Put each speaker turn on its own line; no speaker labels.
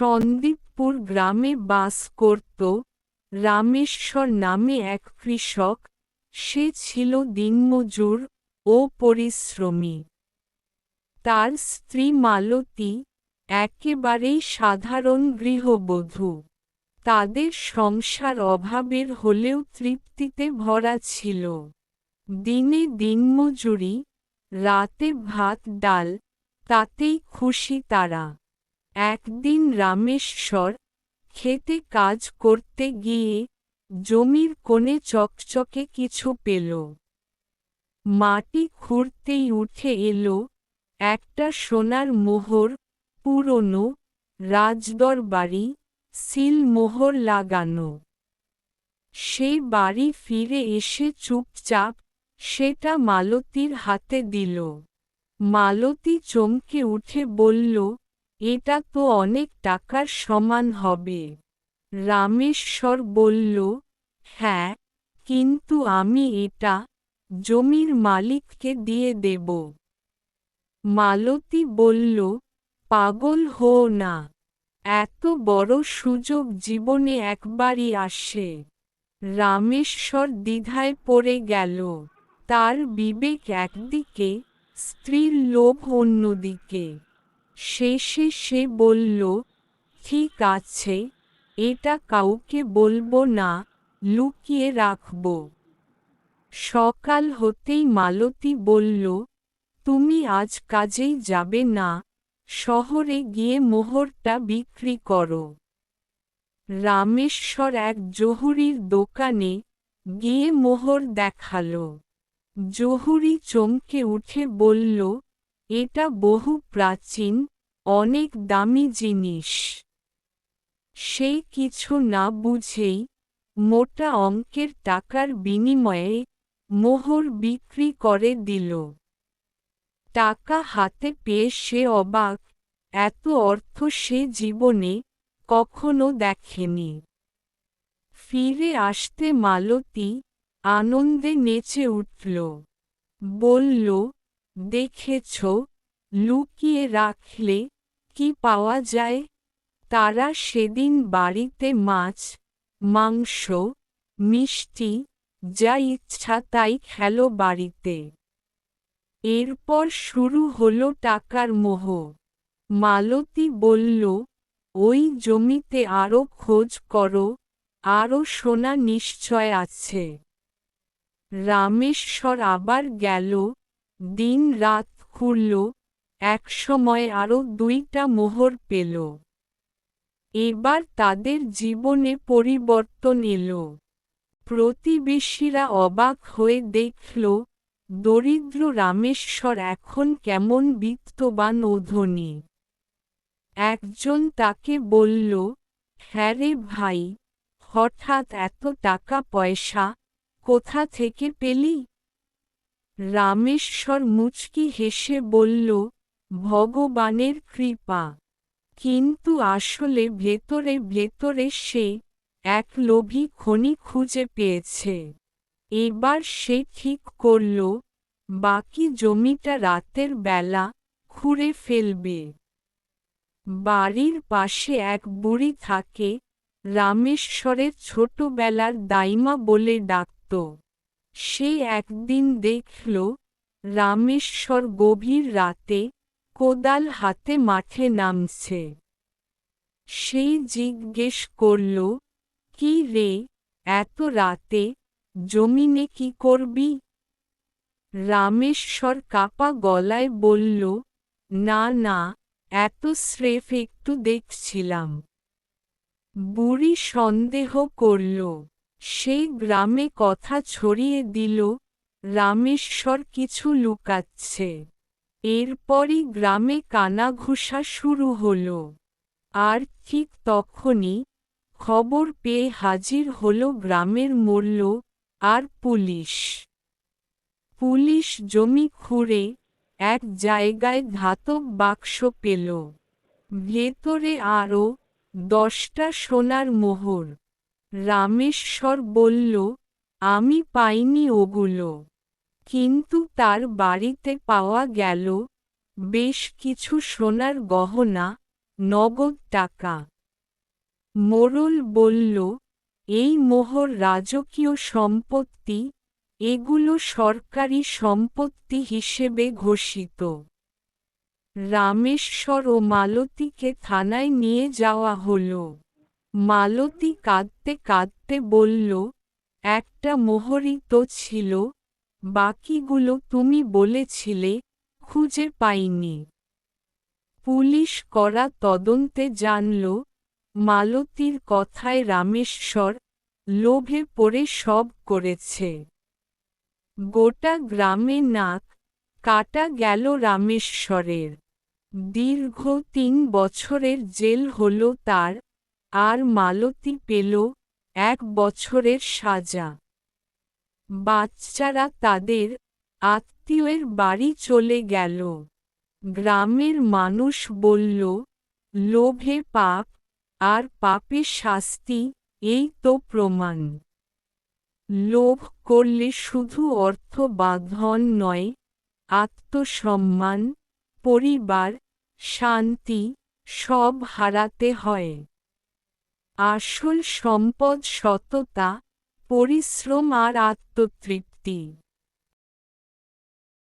সন্দীপপুর গ্রামে বাস করত রামেশ্বর নামে এক কৃষক। সে ছিল দিনমজুর ও পরিশ্রমী। তার স্ত্রী মালতী একেবারেই সাধারণ গৃহবধূ। তাদের সংসার অভাবের হলেও তৃপ্তিতে ভরা ছিল। দিনে দিনমজুরি, রাতে ভাত ডাল, তাতেই খুশি তারা। একদিন রামেশ্বর খেতে কাজ করতে গিয়ে জমির কোণে চকচকে কিছু পেল। মাটি খুঁড়তেই উঠে এলো একটা সোনার মোহর, পুরনো রাজদরবাড়ি সিল মোহর লাগানো। সেই বাড়ি ফিরে এসে চুপচাপ সেটা মালতীর হাতে দিল। মালতী চমকে উঠে বলল এটা তো অনেক টাকার সমান হবে। রামেশ্বর বলল হ্যাঁ কিন্তু আমি এটা জমির মালিককে দিয়ে দেব। মালতী বলল, পাগল হো না। এত বড় সুযোগ জীবনে একবারই আসে। রামেশ্বর দ্বিধায় পড়ে গেল। তার বিবেক একদিকে, স্ত্রীর লোভ অন্যদিকে। শেষে সে বলল ঠিক আছে এটা কাউকে বলব না, লুকিয়ে রাখব। সকাল হতেই মালতী বলল, তুমি আজ কাজেই যাবে না, শহরে গিয়ে মোহরটা বিক্রি করো। রামেশ্বর এক জহুরির দোকানে গিয়ে মোহর দেখাল। জহুরি চমকে উঠে বলল এটা বহু প্রাচীন, অনেক দামি জিনিস। সে কিছু না বুঝেই মোটা অঙ্কের টাকার বিনিময়ে মোহর বিক্রি করে দিল। টাকা হাতে পেয়ে সে অবাক, এত অর্থ সে জীবনে কখনো দেখেনি। ফিরে আসতে মালতী আনন্দে নেচে উঠল, বলল দেখেছ, লুকিয়ে রাখলে কি পাওয়া যায়? তারা সেদিন বাড়িতে মাছ, মাংস, মিষ্টি, যা ইচ্ছা তাই খেলো বাড়িতে। এরপর শুরু হলো টাকার মোহ। মালতী বলল, ওই জমিতে আরও খোঁজ করো আরও সোনা নিশ্চয় আছে। রামেশ্বর আবার গেল দিন রাত খুলল একসময় আরও দুইটা মোহর পেল। এবার তাদের জীবনে পরিবর্তন এলো। প্রতিবেশীরা অবাক হয়ে দেখল, দরিদ্র রামেশ্বর এখন কেমন বিত্তবান ও ধনী। একজন তাকে বলল হ্যাঁ ভাই, হঠাৎ এত টাকা পয়সা কোথা থেকে পেলি? রামেশ্বর মুচকি হেসে বলল, ভগবানের কৃপা। কিন্তু আসলে ভেতরে ভেতরে সে এক লোভী খনি খুঁজে পেয়েছে। এবার সে ঠিক করল, বাকি জমিটা রাতের বেলা খুঁড়ে ফেলবে। বাড়ির পাশে এক বুড়ি থাকে, রামেশ্বরের ছোটবেলার দাইমা বলে ডাকত। সে একদিন দেখল রামেশ্বর গভীর রাতে কোদাল হাতে মাঠে নামছে। সেই জিজ্ঞেস করল, কি রে, এত রাতে জমিনে কি করবি? রামেশ্বর কাপা গলায় বলল, না না, এত স্রেফ একটু দেখছিলাম। বুড়ি সন্দেহ করল সেই গ্রামে কথা ছড়িয়ে দিল, রামেশ্বর কিছু লুকাচ্ছে। এরপরই গ্রামে কানাঘুষা শুরু হল। আর ঠিক তখনই খবর পেয়ে হাজির হল গ্রামের মূল্য আর পুলিশ। পুলিশ জমি খুঁড়ে এক জায়গায় ধাতব বাক্স পেল। ভেতরে আরও দশটা সোনার মোহর। রামেশ্বর বলল, আমি পাইনি ওগুলো। কিন্তু তার বাড়িতে পাওয়া গেল বেশ কিছু সোনার গহনা, নগদ টাকা। মোরল বলল, এই মোহর রাজকীয় সম্পত্তি, এগুলো সরকারি সম্পত্তি হিসেবে ঘোষিত। রামেশ্বর ও মালতীকে থানায় নিয়ে যাওয়া হল। মালতী কাঁদতে কাঁদতে বলল, একটা মোহরই তো ছিল, বাকিগুলো তুমি বলেছিলে, খুঁজে পাইনি। পুলিশ করা তদন্তে জানল, মালতীর কথায় রামেশ্বর লোভে পড়ে সব করেছে। গোটা গ্রামে নাক কাটা গেল রামেশ্বরের। দীর্ঘ তিন বছরের জেল হল তার আর মালতী পেল এক বছরের সাজা। বাচ্চারা তাদের আত্মীয়ের বাড়ি চলে গেল। গ্রামের মানুষ বলল, লোভে পাপ আর পাপে শাস্তি, এই তো প্রমাণ। লোভ করলে শুধু অর্থ বা ধন নয়, আত্মসম্মান, পরিবার, শান্তি, সব হারাতে হয়। আসল সম্পদ সততা পরিশ্রম আর আত্মতৃপ্তি।